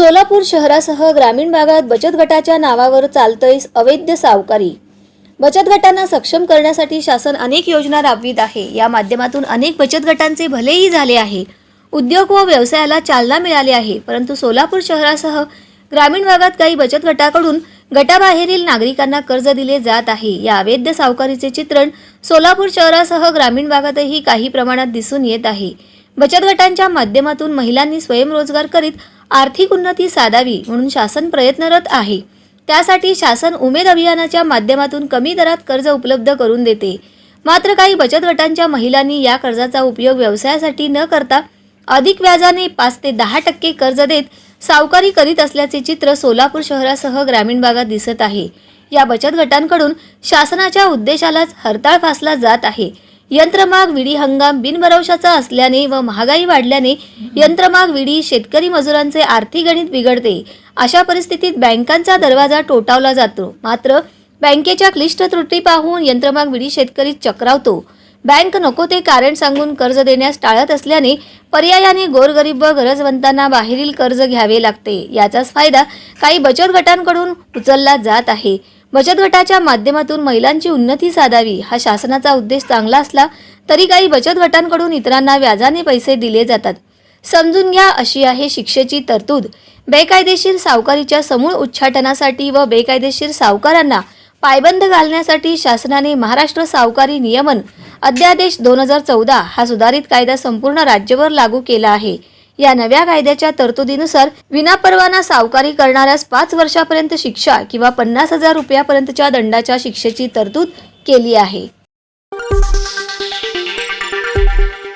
सोलापूर शहरासह ग्रामीण भागात बचत गटाच्या नावावर चालतंय अवैध सावकारी. बचत गटांना सक्षम करण्यासाठी शासन अनेक योजना राबवित आहे. या माध्यमातून अनेक बचत गटांचे भलेही झाले आहे. उद्योग व व्यवसायाला चालना मिळाली आहे. परंतु सोलापूर शहरासह ग्रामीण भागात काही बचत गटाकडून गटाबाहेरील नागरिकांना कर्ज दिले जात आहे. या अवैध सावकारीचे चित्रण सोलापूर शहरासह ग्रामीण भागातही काही प्रमाणात दिसून येत आहे. बचत गटांच्या माध्यमातून महिलांनी स्वयंरोजगार करीत आर्थिक उन्नती साधावी म्हणून शासन प्रयत्नरत आहे. त्यासाठी शासन उमेद अभियानाच्या माध्यमातून कमी दरात कर्ज उपलब्ध करून देते. मात्र काही बचत गटांच्या महिलांनी या कर्जाचा उपयोग व्यवसायासाठी न करता अधिक व्याजाने पाच ते दहा टक्के कर्ज देत सावकारी करीत असल्याचे चित्र सोलापूर शहरासह ग्रामीण भागात दिसत आहे. या बचत गटांकडून शासनाच्या उद्देशालाच हरताळ फासला जात आहे. यंत्रमाग विडी हंगाम बिनभरवशाचा असल्याने व महागाई वाढल्याने यंत्रमाग विडी शेतकरी मजुरांचे आर्थिक गणित बिघडते. अशा परिस्थितीत बँकांचा दरवाजा टोटावला जातो. मात्र बँकेच्या क्लिष्ट त्रुटी पाहून यंत्रमाग विडी शेतकरी चक्रावतो. बँक नको ते कारण सांगून कर्ज देण्यास टाळत असल्याने पर्यायाने गोरगरीब व गरजवंतांना बाहेरील कर्ज घ्यावे लागते. याचाच फायदा काही बचत गटांकडून उचलला जात आहे. बचत गटाच्या माध्यमातून महिलांची उन्नती साधावी हा शासनाचा उद्देश चांगला असला तरी काही बचत गटांकडून इतरांना व्याजाने पैसे दिले जातात. समजून घ्या अशी आहे शिक्षेची तरतूद. बेकायदेशीर सावकारीच्या समूळ उच्चाटनासाठी व बेकायदेशीर सावकारांना पायबंद घालण्यासाठी शासनाने महाराष्ट्र सावकारी नियमन अध्यादेश दोन हजार चौदा हा सुधारित कायदा संपूर्ण राज्यभर लागू केला आहे. या नव्या कायद्याच्या तरतुदीनुसार विनापरवाना सावकारी करणाऱ्यास पाच वर्षापर्यंत शिक्षा किंवा पन्नास हजार रुपयापर्यंतच्या दंडाच्या शिक्षेची तरतूद केली आहे.